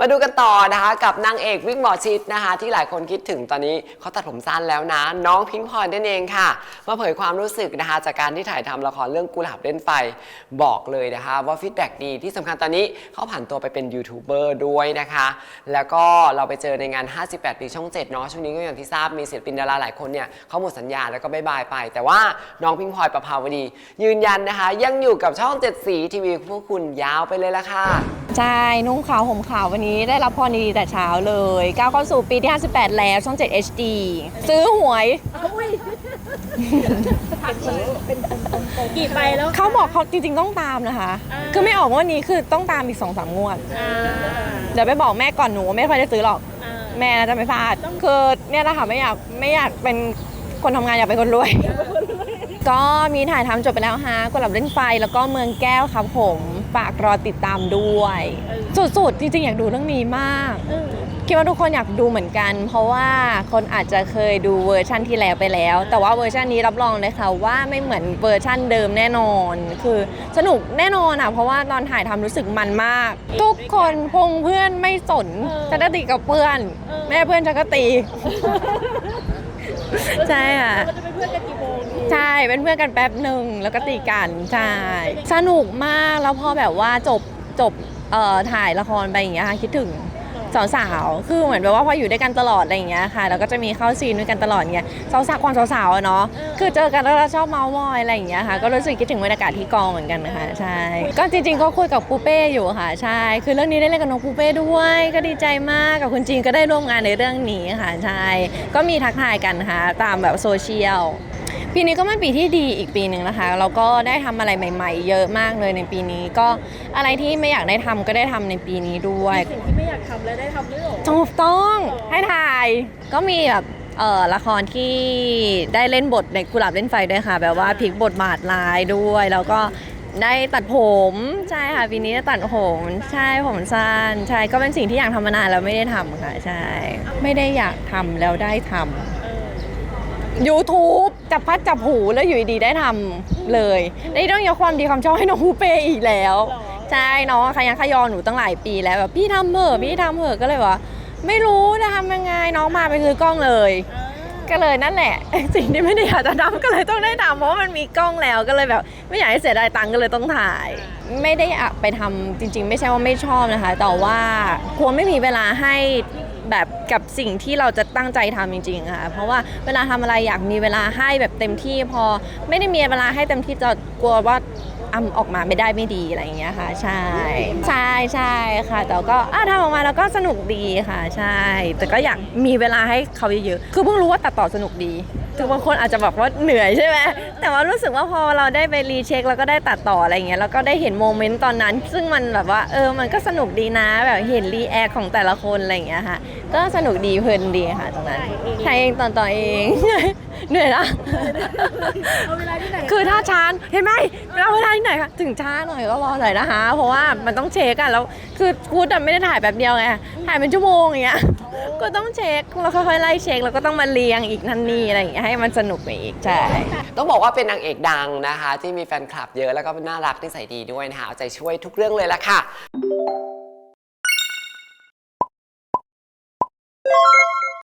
มาดูกันต่อนะคะ กับนางเอกวิกหมอชิดนะคะ ที่หลายคนคิดถึงตอนนี้เขาตัดผมสั้นแล้วนะ น้องพิงพลอยนั่นเองค่ะ มาเผยความรู้สึกนะคะ จากการที่ถ่ายทำละครเรื่องกุหลาบเล่นไฟบอกเลยนะคะ ว่าฟีดแบ็กดีที่สำคัญตอนนี้เขาผ่านตัวไปเป็นยูทูบเบอร์ด้วยนะคะ แล้วก็เราไปเจอในงาน 58 ปีช่อง 7 เนาะช่วงนี้ก็อย่างที่ทราบมีศิลปินดาราหลายคนเนี่ยเขาหมดสัญญาแล้วก็บายบายไป แต่ว่าน้องพิงพลอยประภาวดี ยืนยันนะคะ ยังอยู่กับช่อง 7 สีทีวีพวกคุณยาวไปเลยละค่ะ ใช่นุ่งขาวห่มขาววันนี้ได้รับพรดีๆแต่เช้าเลยก้าวเข้าสู่ปีที่ 58 แล้วช่อง 7 HD ซื้อหวยกี่ใบแล้วเขาบอกเขาจริง ๆ ต้องตามนะคะ คือไม่ออกงว่านี้คือต้องตามอีก2องสามงวดเดี๋ยวไปบอกแม่ก่อนหนูไม่ค่อยได้ซื้อหรอก แม่น่าจะไม่พลาดคือเนี่ยแหละค่ะไม่อยากไม่อยากเป็นคนทำงานอยากเป็นคนรวย ก็มีถ่ายทำจบไปแล้วฮะกุหลาบเล่นไฟแล้วก็เมืองแก้วครับผม ฝากรอติดตามด้วย สุดๆ จริงๆ อยากดูเรื่องนี้มากเออคิดว่าทุกคนอยากดูเหมือนกัน เพราะว่าคนอาจจะเคยดูเวอร์ชั่นที่แล้วไปแล้ว แต่ว่าเวอร์ชันนี้รับรองเลยค่ะว่าไม่เหมือนเวอร์ชั่นเดิมแน่นอน คือสนุกแน่นอนอะเพราะว่าตอนถ่ายทำรู้สึกมันมาก ทุกคนพงเพื่อนไม่สนฉันก็ตีกับเพื่อน แม่เพื่อนฉันก็ตีใช่ค่ะเราจะเป็นเพื่อนกันกี่โมงดี ใช่เป็นเพื่อนกันแป๊บหนึ่งแล้วก็ตีกันใช่สนุกมากแล้วพอแบบว่าจบจบเอ่อถ่ายละครไปอย่างเงี้ยค่ะคิดถึงสาวๆ คือเหมือนแบบว่าพออยู่ด้วยกันตลอดอะไรอย่างเงี้ยค่ะ แล้วก็จะมีเข้าซีนด้วยกันตลอดเงี้ยสาวๆความสาวๆอะเนาะ คือเจอกันแล้วเราชอบเมาส์มอยอะไรอย่างเงี้ยค่ะ ก็รู้สึกคิดถึงบรรยากาศที่กองเหมือนกันนะคะ ใช่ ก็จริงๆ ก็คุยกับปูเป้อยู่ค่ะ ใช่ คือเรื่องนี้ได้เล่นกับน้องปูเป้ด้วย ก็ดีใจมาก กับคุณจีนก็ได้ร่วมงานในเรื่องนี้ค่ะ ใช่ ก็มีทักทายกันค่ะ ตามแบบโซเชียล ปีนี้ก็เป็นปีที่ดีอีกปีหนึ่งนะคะเราก็ได้ทำอะไรใหม่ ๆ เยอะมากเลยในปีนี้ก็อะไรที่ไม่อยากได้ทำก็ได้ทำในปีนี้ด้วยสิ่งที่ไม่อยากทำแล้วได้ทำด้วยเหรอถูกต้องให้ถ่ายก็มีแบบเอ่อละครที่ได้เล่นบทในกุหลาบเล่นไฟด้วยค่ะ แบบว่าพลิกบทบาทลายด้วย แล้วก็ได้ตัดผมใช่ค่ะปีนี้ได้ตัดผมใช่ผมสั้นใช่ก็เป็นสิ่งที่อยากทำมานานแล้วไม่ได้ทำค่ะใช่ ไม่ได้อยากทำแล้วได้ทำเออ YouTube จับพัดจับหูแล้วอยู่ดีๆได้ทำเลยนี่ต้องยกความดีความชอบให้น้องฮูเป้อีกแล้ว ใช่น้องขยันขยอหนูตั้งหลายปีแล้วแบบพี่ทำเถอะพี่ทำเถอะก็เลยว่าไม่รู้จะทำยังไงน้องมาไปซื้อกล้องเลย ก็เลยนั่นแหละ สิ่งที่ไม่ได้อยากจะทำก็เลยต้องได้ทำเพราะว่ามันมีกล้องแล้วก็เลยแบบ ไม่อยากให้เสียดายตังค์ก็เลยต้องถ่าย ไม่ได้อยากไปทำจริง ๆ ไม่ใช่ว่าไม่ชอบนะคะ แต่ว่ากลัวไม่มีเวลาให้ แบบกับสิ่งที่เราจะตั้งใจทำจริงๆค่ะเพราะว่าเวลาทำอะไรอยากมีเวลาให้แบบเต็มที่พอไม่ได้มีเวลาให้เต็มที่จะกลัวว่าอำออกมาไม่ได้ไม่ดีอะไรอย่างเงี้ยค่ะ ใช่ใช่ ใช่ค่ะ แต่ก็อะทำออกมาแล้วก็สนุกดีค่ะ ใช่ แต่ก็อยากมีเวลาให้เขาเยอะๆคือเพิ่งรู้ว่าตัดต่อสนุกดีคือบางคนอาจจะบอกว่าเหนื่อยใช่ไหมแต่ว่ารู้สึกว่าพอเราได้ไปรีเช็คแล้วก็ได้ตัดต่ออะไรอย่างเงี้ยแล้วก็ได้เห็นโมเมนต์ตอนนั้น ซึ่งมันแบบว่าเออมันก็สนุกดีนะแบบเห็นรีแอคของแต่ละคนอะไรอย่างเงี้ยค่ะ ก็สนุกดีเพลินดีค่ะตรงนั้นถ่ายเองตอนต่อเอง เหนื่อยนะ เอาเวลาที่ไหนคือถ้าช้าเห็นไหมเราเวลาที่ไหนคะถึงช้าหน่อยก็รอหน่อยนะคะ เพราะว่ามันต้องเช็คอะแล้วคือกูแต่ไม่ได้ถ่ายแบบเดียวไงถ่ายเป็นชั่วโมงอย่างเงี้ยก็ต้องเช็คแล้วค่อยๆไล่เช็คแล้วก็ต้องมาเรียงอีกนั่นนี่อะไรอย่างเงี้ยให้มันสนุกไปอีกใช่ต้องบอกว่าเป็นนางเอกดังนะคะ ที่มีแฟนคลับเยอะแล้วก็น่ารักนิสัยดีด้วยนะคะเอาใจช่วยทุกเรื่องเลยละค่ะ